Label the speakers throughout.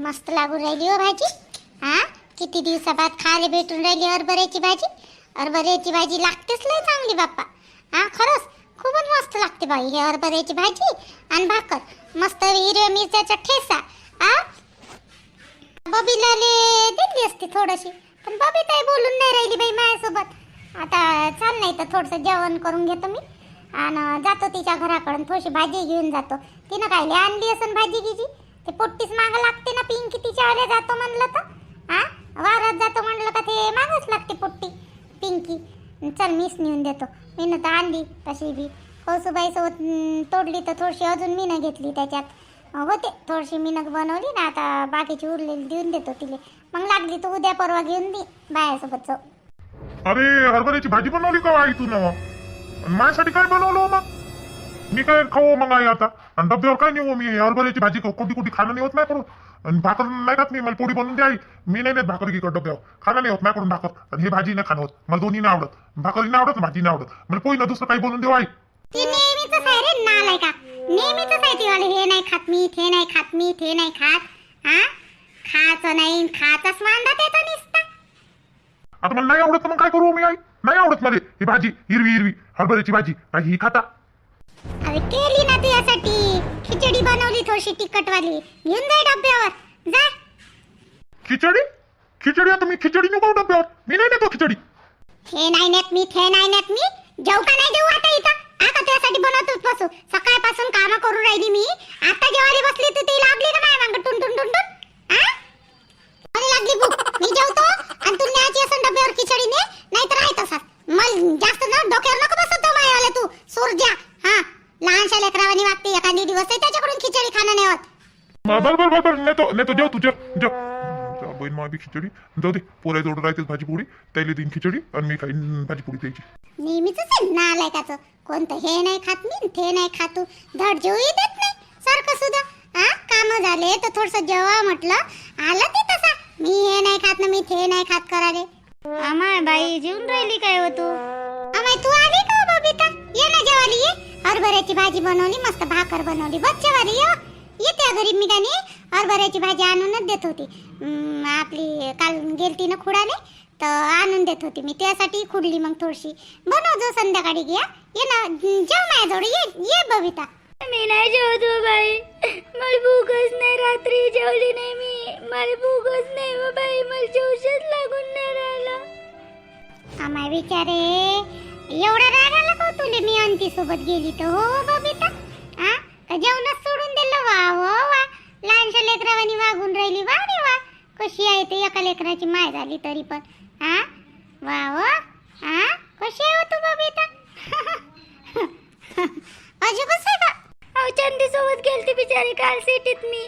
Speaker 1: मस्त लागून राहिली हो भाजी. हा किती दिवसाबाद खायला भेटून राहिली हरभऱ्याची भाजी. हरभऱ्याची भाजी लागतेच लय चांगली बाप्पा. हा खरंच खूपच मस्त लागते बाई हे हरभऱ्याची भाजी आणि भाकर. मस्त हिरव्या मिरच्याचा ठेसा. हा बबीलाले दिली असती थोडीशी पण बबी काही बोलून नाही राहिली बाई माझ्यासोबत. आता चाल नाही तर थोडंसं जेवण करून घेतो मी. आणि जातो तिच्या घराकडून थोडीशी भाजी घेऊन जातो. तिनं काय आणली असन भाजी गिजी ते पोट्टीच माग लागते ना पिंकी तिच्या आल्या जातो म्हणलं तर. हा? वावरात जातो म्हणलं का ते मागच लागते पोट्टी. पिंकी चल मीच नेऊन देतो. मी तर आणली तशी बी. कौसुबाईसोबत तोडली तर थोडीशी अजून मी घेतली त्याच्यात. होते थोडीशी मीनं बनवली ना आता बाकीची उरलेली देऊन देतो तिले. मग लागली तर उद्या परवा घेऊन दे बायासोबत जाऊ.
Speaker 2: अरे हरभऱ्याची भाजी बनवली का हो आई तू ना माझ्यासाठी काय बनवलं हो मग? मी काय खाऊ मग आई आता आणि डब्यावर काय नेऊ मी हरभऱ्याची भाजी कोटी कोटी खाणं नाही होत नाही करून आणि भाकर नाही खात मी मला पोळी बनवून द्या आई मी नाही नेत भाकर की डब्यावर खाणं नाही होत नाही करून भाकर आणि हे भाजी नाही खाणं होत मला दोन्ही नाही आवडत भाकरी नाही आवडत भाजी नाही आवडत मला पोळी ना दुसरं काही बनवून देऊ आई
Speaker 1: ती नेहमीच आहे रे नालाय का नेहमीच आहे ती वाले हे नाही खात मी नाही खात मी नाही खात हा खायचं नाही खायचाच वांदा त्याचा निसता
Speaker 2: आता मला नाही आवडत मग काय करू मी आई नाही आवडत मला ही भाजी हिरवी हिरवी हरभऱ्याची भाजी ही खाता
Speaker 1: अरे केली ना तुझ्यासाठी. खिचडी बनवली थोडीशी तिखटवाली. घेऊन जाय डब्यावर. जा.
Speaker 2: खिचडी? खिचडी आता मी खिचडी नको डब्यावर. मी नाही नेतो खिचडी.
Speaker 1: हे नाही नेत मी हे नाही नेत मी. जेव का नाही जेऊ आता इथं? आता तुझ्यासाठी बनवतोच बसू? सकाळपासून काम करून राहिली मी. आता जेवायला बसली तर ती लागली ना माझ्या मागं टुन टुन टुन टुन. हा? मला लागली भूक. मी जेवतो आणि तू न्यायची असेल डब्यावर खिचडी ने नाहीतर आहे तसाच मग जास्त ना डोक्यावर नको बसत जाऊ माझ्यावाला तू सोरज्या हा लहानशा लेकरावानी वागते एखादी दिवस आहे त्याच्याकडून खिचडी खाणं नाही होत
Speaker 2: बर बर बर बर नेतो नेतो जेव तू जेव जेव जा, बहीण मग बी खिचडी. जाऊ दे पोरा जोड राहतेच भाजी पोळी त्याला देईन खिचडी आणि मी खाईन भाजी पोळी द्यायची
Speaker 1: नेहमीच नालायकाचं कोणतं हे नाही खात मी ते नाही खातू धड जेवही देत नाही. सारखं सुद्धा. हा काम झाले तर थोडस जेवा म्हटलं. आलं ते तसा. मी हे नाही खात ना मी ते नाही खात कराले अमाय बाई जेवून राहिली काय हो तू? अमाय तू आली का हो बबिता? ये ना जेवाली ये. हरभऱ्याची भाजी बनवली मस्त भाकर बनवली. बस जेवाली ये हो. येते घरी मी नाही हरभऱ्याची भाजी आणूनच देत होती. आपली काल गेलती ना खुडाले तर आणून देत होती मी. त्यासाठी खुडली मग थोडीशी. बनव जो संध्याकाळी घ्या. ये ना जेव माझ्याजवळ. ये ये बबिता.
Speaker 3: मी नाही जेवतो बाई. मला भूकच नाही रात्री जेवली नाही मी. मला भूकच नाही व बाई. मला जेवशच लागून नाही राहिला.
Speaker 1: आम्हाला विचारे एवढा राग आला का हो तुले मी अंती सोबत गेली तर? हो बबिता. हा का जेवणच सोडून वा. वा लहानशा लेकरावानी वागून राहिली. वा रे वा. कशी आहे ते एका लेकराची माय झाली तरी पण. हा? वा वा हा? कशी आहे हो तू बबिता अजूबच आहे का?
Speaker 3: अहो चंदी सोबत गेलती बिचारी काल सिटीत मी.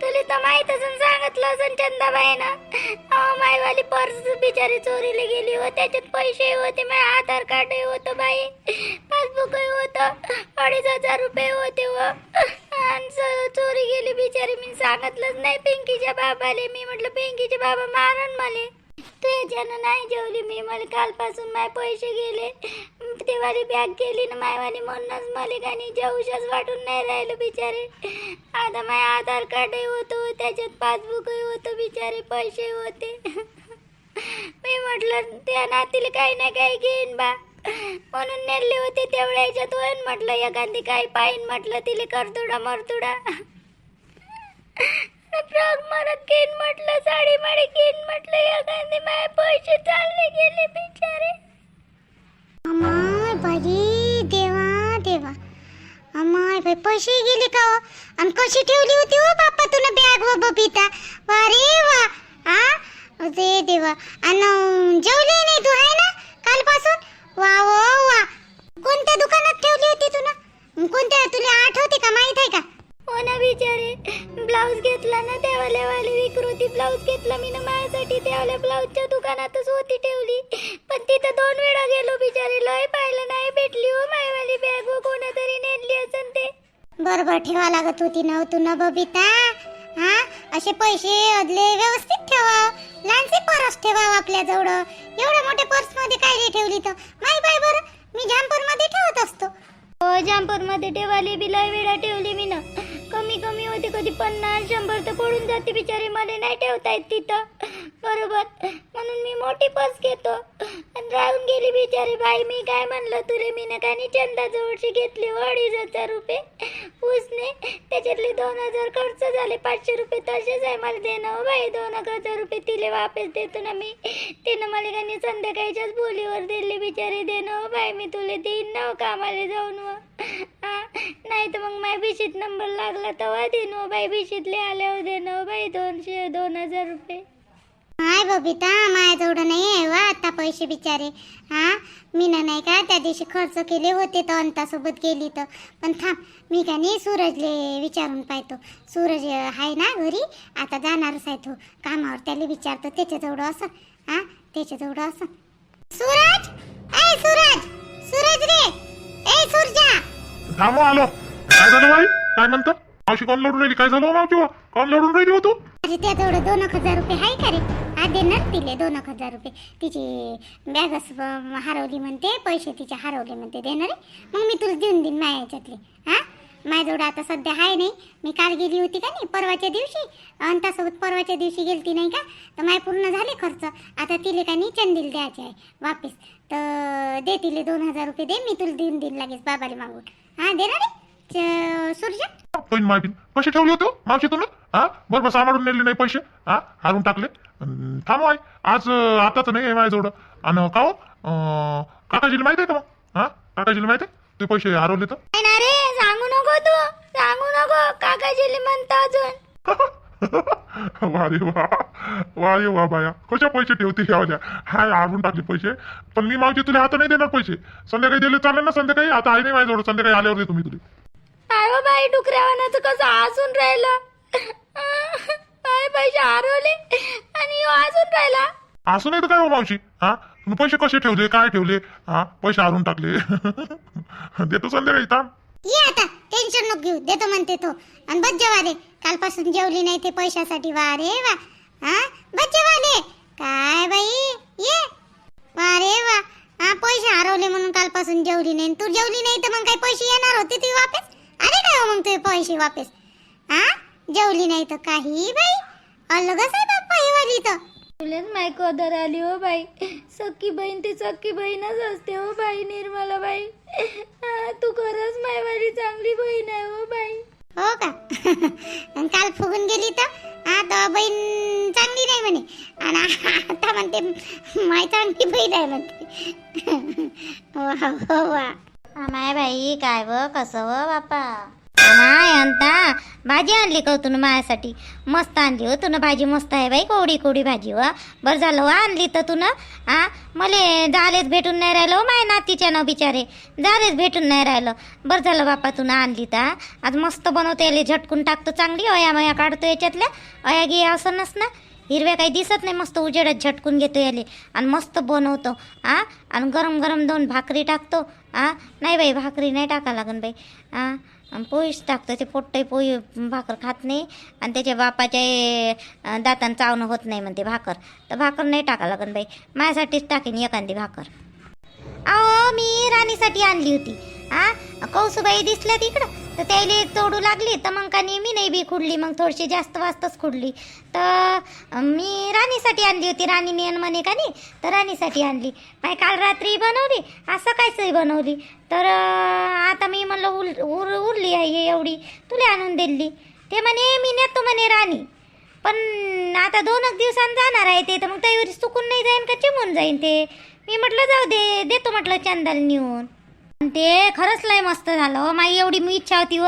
Speaker 3: तुला तर माहीत असून सांगितलं असून चंदाबाईनं. अहो मायवाली पर्स बिचारी चोरीला गेली हो. त्याच्यात पैसे होते माझ्या आधार कार्ड होतं बाई. पासबुकही होतं. अडीच हजार रुपये होते व. आणि चोरी गेली बिचारी. मी सांगितलंच नाही पिंकीच्या बाबाले. मी म्हटलं पिंकीचे बाबा मारण मले. त्याच्यानं नाही जेवली मी मला कालपासून माय पैसे गेले. ते वाली बॅग गेली ना मायवाली म्हणूनच मला काही जेवूशच वाटून नाही राहिलं बिचारे. आता माय आधार कार्डही होतं त्याच्यात पासबुकही होतं बिचारे पैसे होते. मी म्हटलं त्या नातीला काही ना काही घेईन बा. म्हणून नेले होते तेवढ्या ह्याच्यात होईन म्हटलं एखादी काही पाहिन म्हटलं तिले करतुडा मरतुडा. फ्रॉक मरत घेईन म्हटलं साडी माडी घेईन म्हटलं एखादी माझे पैसे चालले गेले बिचारे.
Speaker 1: अमाय बाई देवा देवा. अमाय बाई पैसे गेले का हो? आणि कशी ठेवली होती हो बाप्पा तुला बॅग व हो बबिता? अरे वा आ? ते देवा. आणि जेवली नाही तू आहे ना कालपासून? वा वा वा. कोणत्या दुकानात ठेवली होती तुला कोणत्या तुला आठवते का? माहीत आहे का?
Speaker 3: हो ना बिचारे. ब्लाऊज घेतला ना त्यावाल्यावाली विकृती. ब्लाऊज घेतला मी ना माझ्यासाठी. त्यावाल्या ब्लाऊजच्या दुकानातच होती ठेवली. पण तिथं दोन वेळा गेलो बिचारे. लय पाहिलं नाही भेटली हो मायवाली बॅग व कोणातरी नेली असन ते.
Speaker 1: बरोबर ठेवा लागत होती ना हो तू न बबिता. असे पैसे अदले व्यवस्थित ठेवा. लहानसे पर्स ठेवा आपल्या जवळ एवढ्या मोठ्या पर्समध्ये काय रे ठेवली तर? माही बाय बरं. मी जामपूरमध्ये ठेवत असतो.
Speaker 3: हो जामपूरमध्ये ठेवाली बिलाय वेळा ठेवली मी ना.
Speaker 4: कमी कमी होते कधी पन्नास शंभर तर पडून जाते बिचारी. मला नाही ठेवता येत तिथं. बरोबर. म्हणून मी मोठी बस घेतो. आणि राहून गेली बिचारी. बाई मी काय म्हणलं तुले? मी ना काय चंदा जवळची घेतली अडीच हजार रुपये. उसने त्याच्यातले दोन हजार खर्च झाले. पाचशे रुपये तसेच आहे मला देणं हो बाई. दोन एक हजार रुपये तिले वापस देतो ना मी. तिनं मला काही संध्याकाळच्याच बोलीवर दिले बिचारी. देणं हो बाई मी तुले देईन ना हो कामाला जाऊन नाही तर मग माझ्या बिशीत नंबर लागला तेव्हा देईन हो बाई बिशीतले आल्यावर देणं हो बाई दोनशे दोन हजार रुपये.
Speaker 1: हाय बबिता माझ्याजवळ नाही आहे वा आता पैसे बिचारे. हा? मी ना नाही का त्या दिवशी खर्च केले होते तर अंतासोबत गेली तर. पण थांब मी का नाही सूरजले विचारून पाहतो. सूरज आहे ना घरी? आता जाणारच आहे तो. कामावर त्याला विचारतो त्याच्याजवळ असं. हा? त्याच्याजवळ असं. सूरज! ए सूरज! सूरज रे! ए सूरजा!
Speaker 2: थांबो आलो. काय झालं बाई? काय म्हणतं? अशी कोण लढून राहिली. काय झालं हो मावशी? कोण लढून राहिली हो तू?
Speaker 1: म्हणजे त्याजवळ दोन एक हजार रुपये आहे का रे? हा देणार तिले दोन एक हजार रुपये. तिची बॅगच हरवली म्हणते पैसे तिचे हरवले म्हणते देणार? मग मी तुला देऊन देईन माझ्या याच्यातले हा? माझ्याजवळ आता सध्या आहे नाही. मी काल गेली होती का नाही? परवाच्या दिवशी. अंतासोबत परवाच्या दिवशी गेलती नाही का? तर माय पूर्ण झाले खर्च. आता तिले का नाही चंदील द्यायचे आहे वापस. तर दे तिले दोन हजार रुपये दे मी तुला देऊन देईन लगेच बाबाला मागून. हा देणार आहे? च- सूर्या
Speaker 2: पण माहिती पैसे ठेवले होते हो, मावशी तुम्ही हा बरोबर सांभाळून नेले नाही पैसे. हा? हारून टाकले. अन थांबो आहे आज अं, आता तर नाही आहे माझ्याजवळ. आणि का हो? अं, काकाजीला माहिती आहे का मग? हा? काकाजीला माहिती आहे? ते पैसे हरवले तर?
Speaker 4: नाही ना रे सांगू नको तू. सांगू नको. काकाजीले म्हणता अजून.
Speaker 2: वा रे वा. वा रे वा बाया. कशा पैसे ठेवते ह्या हाय हारून टाकले पैसे. पण मी मावशी तुला आता नाही देणार पैसे. संध्याकाळी दिले चालेल ना संध्याकाळी? आता आहे नाही माझ्याजवळ. संध्याकाळी आल्यावर देतो मी तुला
Speaker 4: काय हो बाई डुकऱ्यावानाचं कसं हसून राहिलं? काय पैसे हरवले आणि ह्यो हसून राहिला.
Speaker 2: असं नाही तर काय हो मावशी? हा? तुम्ही पैसे कसे ठेवले? काय ठेवले? हा? पैसे हारून टाकले. देतो संध्याकाळी थांब.
Speaker 1: ये आता टेन्शन नको घेऊ. देतो म्हणते तो. आणि बज्जा वाले कालपासून जेवली नाही ते पैशासाठी. वा रे वा. हा? बज्जा वाले काय बाई? ये. वा रे वा. हा पैसे हरवले म्हणून कालपासून जेवली नाही. तू जेवली नाही तर मग काही पैसे येणार होते तुझे वापस? पैसे वापस? हा जेवली नाही तर काही बाई? अलगच आहे बाप्पा ही वाली तर.
Speaker 4: तुलाच माय कदर आली हो बाई. सख्खी बहीण ती सख्खी बहीणच असते हो बाई निर्मला बाई. तू खरंच मायवाली चांगली बहीण आहे हो बाई.
Speaker 1: हो का? आणि काल फुगून गेली तर? हा तर बहीण चांगली नाही म्हणे. आणि आता म्हणते माय चांगली बहीण आहे म्हणते. वा हो वा.
Speaker 4: माय बाई काय व? कसं व बापा नाही अंता भाजी आणली का तू तुनं माझ्यासाठी? मस्त आणली हो तुनं भाजी मस्त आहे बाई कोवडी कोवडी भाजी व बरं झालं वा आणली तर तुनं. आ मले झालेच भेटून नाही राहिलं हो माय नातीच्या न बिचारे. झालेच भेटून नाही राहिलं. बरं झालं बापा तुनं आणली तर आज मस्त बनवते याले झटकून टाकतो चांगली अया मया काढतो याच्यातल्या. अया गी असं नस ना. हिरव्या काही दिसत नाही मस्त उजेडात झटकून घेतो याले. आणि मस्त बनवतो आ. आणि गरम गरम दोन भाकरी टाकतो आ. नाही बाई भाकरी नाही टाका लागन बाई आ. पोळीच टाकतो ते पोट्टही पोळी भाकर खात नाही. आणि त्याच्या बापाच्या दातानं चावणं होत नाही म्हणते भाकर. तर भाकर नाही टाका लागन बाई. माझ्यासाठीच टाकेन एखादी भाकर. अहो मी राणीसाठी आणली होती. आ कौसुबाई दिसल्या तिकडं. तर त्याला तोडू लागली तर मग का मी नाही बी खुडली मग थोडीशी जास्त वाजताच खुडली. तर मी राणीसाठी आणली होती राणी नेन म्हणे का नाही तर राणीसाठी आणली. पाय काल रात्री बनवली आज सकाळचंही बनवली? तर आता मी म्हणलं उर उर उरली आहे हे एवढी तुला आणून दिली. ते म्हणे मी नेतो म्हणे राणी. पण आता दोनच दिवसांनी जाणार आहे ते तर मग त्यावेळी चुकून नाही जाईन का चिमून जाईन ते? मी म्हटलं जाऊ दे देतो म्हटलं चंदाला नेऊन. ते खरंच लय मस्त झालं हो. एवढी मी इच्छा होती व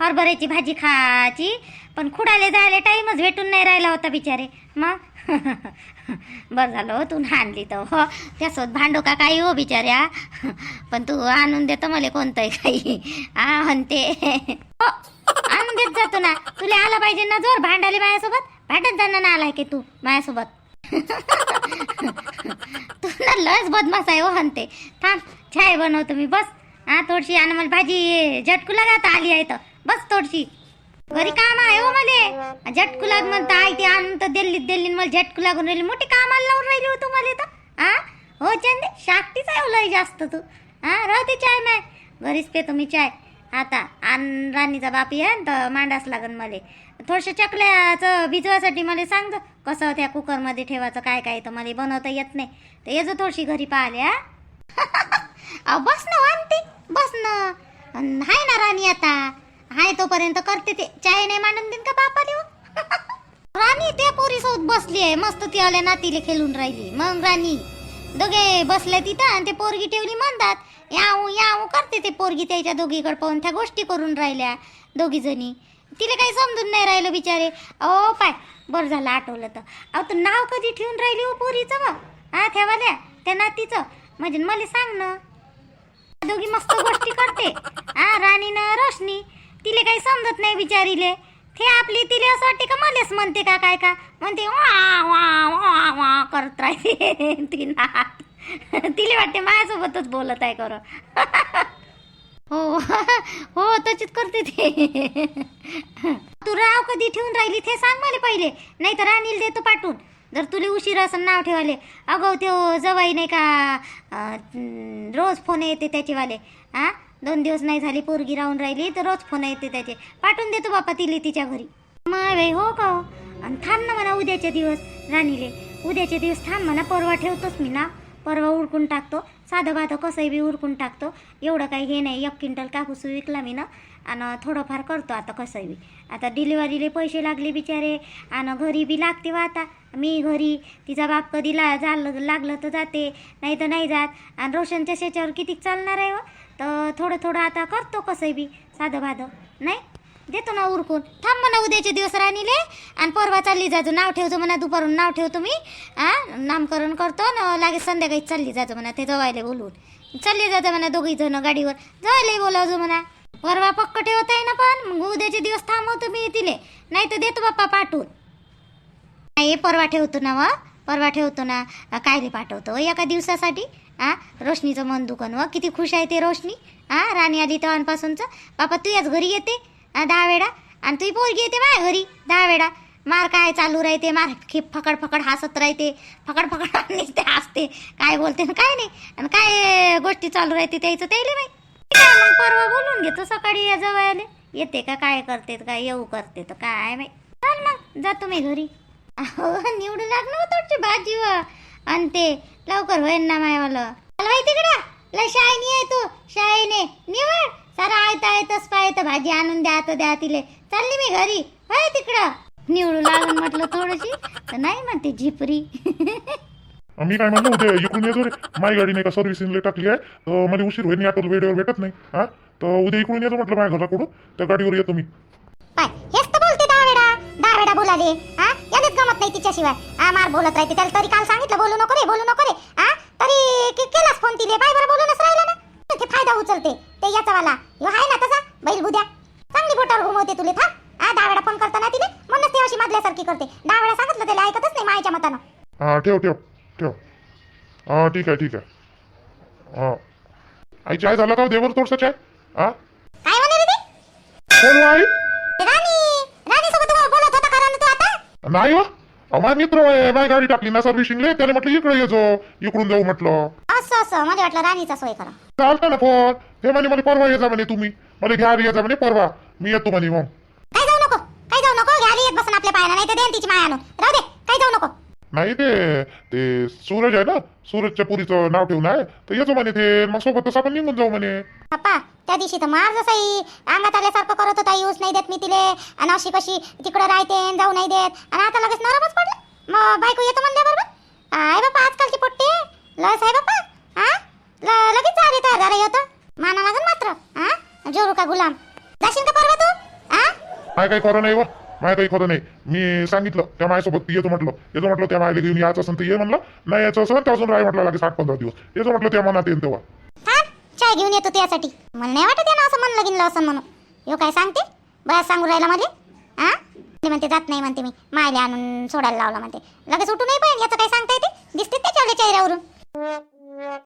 Speaker 4: हरभऱ्याची भाजी खायची. पण खुडाले जायला टाईमच भेटून नाही राहिला होता बिचारे. मग? बरं झालं हो तू आणली तर हो. त्यासोबत भांडू का काही हो बिचाऱ्या? पण तू आणून देतो मला कोणतंही काही. आ म्हणते. हो, आणून देत जातो ना. तुला आला पाहिजे ना जोर भांडाले माझ्यासोबत भांडत जाणार ना आलाय की तू माझ्यासोबत तू ना लस बदमाश आहे हो हनते थांब. चाय बनवतो मी बस. हा थोडीशी आणि मला भाजी झटकू लागत आली आहे तर बस थोडीशी घरी काम आहे हो मले. झटकू लाग म्हणता आई ते आणून तर दिल्लीत दिल्ली मला झटकू लागून राहिली. मोठी कामाला लावून राहिली हो तुम्हाला तर. हा? हो चंदे शाकटीच आहे हो लय जास्त तू. हा राहते चाय माय. घरीच पे तुम्ही चाय. आता आण राणीचा बाप ये तर मांडास लागन मले. थोडशा चकल्याचं भिजवासाठी मला सांग कसं त्या कुकरमध्ये ठेवायचं काय काय तर मला बनवता येत नाही. तर येजो थोडीशी घरी पाहिले हा. बस ना आणते बस ना. आहे हाय ना राणी आता. हाय तोपर्यंत करते ते. चाय नाही मांडून देईन का बापाले हो? राणी त्या पोरीसोबत बसली आहे. मस्त ती आल्या नातीले खेळून राहिली. मग राणी दोघे बसले तिथं आणि ते पोरगी ठेवली म्हणतात याऊ याऊ करते ते पोरगी त्याच्या दोघीकडे पाहून. त्या गोष्टी करून राहिल्या दोघी जणी तिला काही समजून नाही राहिलं बिचारे. ओ पाय बरं झालं आठवलं तर. अहो तू नाव कधी ठेवून राहिली हो पोरीचं बा हा ठेवाल्या? त्या नातीचं? म्हणजे मला सांग ना. दोघी मस्त गोष्टी करते. हा राणी रोशनी तिले काही समजत नाही बिचारीले. ते आपली तिले असं वाटते का मलेच म्हणते का काय का? म्हणते वा वा वा वा करत राहते ती ना. तिले वाटते माझ्यासोबतच बोलत आहे कर हो हो तशीच करते ते. तू राव कधी ठेवून राहिली ते सांग मला पहिले. नाही तर राणीला देतो पाठवून. जर तुला उशीर असं नाव ठेवाले अगो त्यो जवाई नाही का रोज फोन येते त्याचेवाले. आ? दोन दिवस नाही झाली पोरगी राहून राहिली तर रोज फोन येते त्याचे. पाठवून देतो बापा तिले तिच्या घरी. माय भाई हो का? हो आणि थांब ना म्हणा उद्याचे दिवस राणीले. उद्याचे दिवस थांब म्हणा परवा ठेवतोच मी ना. परवा उडकून टाकतो. साधं बाधं कसंही बी उरकून टाकतो. एवढं काही हे नाही एक क्विंटल कापूस विकला मी ना आणि थोडंफार करतो आता कसंही बी. आता डिलिव्हरीले पैसे लागले बिचारे आणि घरी बी लागते वा आता. मी घरी तिचा बाप कधी ला झालं लागलं तर जाते नाही तर नाही जात. आणि रोशनच्या शेच्यावर किती चालणार आहे व तर थोडं थोडं आता करतो कसंही बी साधं बाधं. नाही? देतो ना उरकून. थांब म्हणा उद्याचे दिवस राणीले. आणि परवा चालली जायचो नाव ठेवतो म्हणा दुपारून नाव ठेवतो मी. हा नामकरण करतो न लागेल संध्याकाळी चालली जाजो म्हणा ते जवायला बोलवून चालली जाजो म्हणा दोघी जण गाडीवर. जवायला बोलावजो म्हणा. परवा पक्क ठेवता आहे ना पण मग उद्याचे दिवस थांबवतो मी तिले. नाही तर देतो बाप्पा पाठवून. नाही परवा ठेवतो ना व. परवा ठेवतो ना. कायले पाठवतो एका दिवसासाठी. हा रोशनीचं मन दुकान व. किती खुश आहे ते रोशनी. हा राणी आली तेव्हापासूनचं. बापा तू याच घरी येते? दहा वेळा. आणि तुझी पोरगी येते माय घरी दहा वेळा. मार काय चालू राहते मार खेप फकड फकड हसत राहते फकड फकड निघते हसते. काय बोलते ना काय नाही. आणि काय गोष्टी चालू राहते त्याचं त्याले नाही मग परवा बोलून घेतो सकाळी या जवळ येते का काय करते काय येऊ करते तर काय माहिती चल मग जातो मी घरी. अहो, निवडू लागलं हो भाजी व आणि ते लवकर होईन ना मायवालं. हलवाय तिकडं. लय शायनी आहे तू. शायने निवड. सारा आयता आयतच पाहिजे भाजी आणून द्या तर द्या तिले. चालली मी घरी. होय तिकडं. निवडू लागून म्हटलं थोडीशी. तर नाही म्हणते झिपरी.
Speaker 2: मी काय म्हणलं उद्या इकडून येतो रे माझी गाडी नाही का सर्व्हिसिंगला टाकली आहे. तर मला उशीर होईल ऑटो वेळेवर भेटत नाही. हा? तर उद्या इकडून येतो म्हटलं माझ्या घराकडून. त्या गाडीवर येतो मी.
Speaker 1: पाय. हेच तर बोलते दहा वेळा दहा वेळा बोलाले. हा? यानेच गमत नाही तिच्याशिवाय. हा मार बोलत राहते. त्याला तरी काल सांगितलं बोलू नको रे बोलू नको रे. हा? तरी केलाच फोन तिले. बाय बरं बोलूनच राहिला ना. ते फायदा उचलते. ते याचा वाला ह्यो आहे ना तसा? बैल बुद्या. चांगली बोटावर घुमवते तुले थांब. हा दहा वेळा फोन करताना तिले. म्हणूनच ती अशी माजल्यासारखी करते. दहा वेळा सांगितलं त्याला ऐकतच नाही मायच्या मतानं.
Speaker 2: हा ठेव ठेव ठेव. हा ठीक आहे ठीक आहे. हा. आई चाय झाला का देवर थोडसा चाय? हा?
Speaker 1: काय म्हणे रे ते?
Speaker 2: कोण हो आई?
Speaker 1: राणी! राणी सोबत बोलत होता ना तू आता?
Speaker 2: नाही हो. अहो, माझा मित्र आहे माझी गाडी टाकली ना सर्व्हिसिंगला त्याने म्हटलं इकडे ये जो. इकडून जाऊ म्हटलं.
Speaker 1: असं असं. मला वाटलं राणीचा सोय करा.
Speaker 2: चालतं ना फोन ते म्हणे मला परवा ये जा म्हणे तुम्ही. मला घ्या ये जा म्हणे परवा. मी येतो म्हणे मग.
Speaker 1: काय जाऊ नको काय जाऊ नको. घ्यायला येत बसन आपल्या पायाला नाही तर देन तिची माया आणून राहू दे काय जाऊ नको.
Speaker 2: नाही ते ते सूरज आहे ना? सूरजच्या पुरीचं नाव ठेवून आहे. तर येतो म्हणे ते. मग सोबतच आपण निघून जाऊ म्हणे.
Speaker 1: पप्पा त्या दिवशी तर मार जसंही अंगात आल्यासारखं करत होता यूज नाही देत मी तिले. आणि अशी कशी तिकडं राहते आणि जाऊ नाही देत. आणि आता लगेच नरमच पडलं. मग बायको येतो म्हणल्या बरोबर आहे बाप्पा आजकालची पोट्टी. लस आहे बाप्पा. हा ल- लगेच झाली तर जरा येतो माना लागेल मात्र हा जोरू का गुलाम? जाशील का परवा तू? हा
Speaker 2: काय काही खरं नाही व. माय काही खरं नाही. मी सांगितलं त्या माझ्यासोबत येतो म्हटलं. येतो म्हटलं त्या मायला घेऊन यायचं असेल तर ये म्हणलं. नाही यायचं असेल तर अजून राय म्हटलं लागेल साठ पंधरा दिवस. येतो म्हटलं त्या मनात येईल तेव्हा.
Speaker 1: थांब चाय घेऊन येतो त्यासाठी. मला नाही वाटत यानं असं म्हणलं गिनलं असं म्हणून. यो काय सांगते? बस सांगू राहिला मला. हा ते म्हणते जात नाही म्हणते मी. मायले आणून सोडायला लावला म्हणते. लगेच उठू नाही पण याचं काय सांगता येते दिसते त्याच्या चेहऱ्यावरून?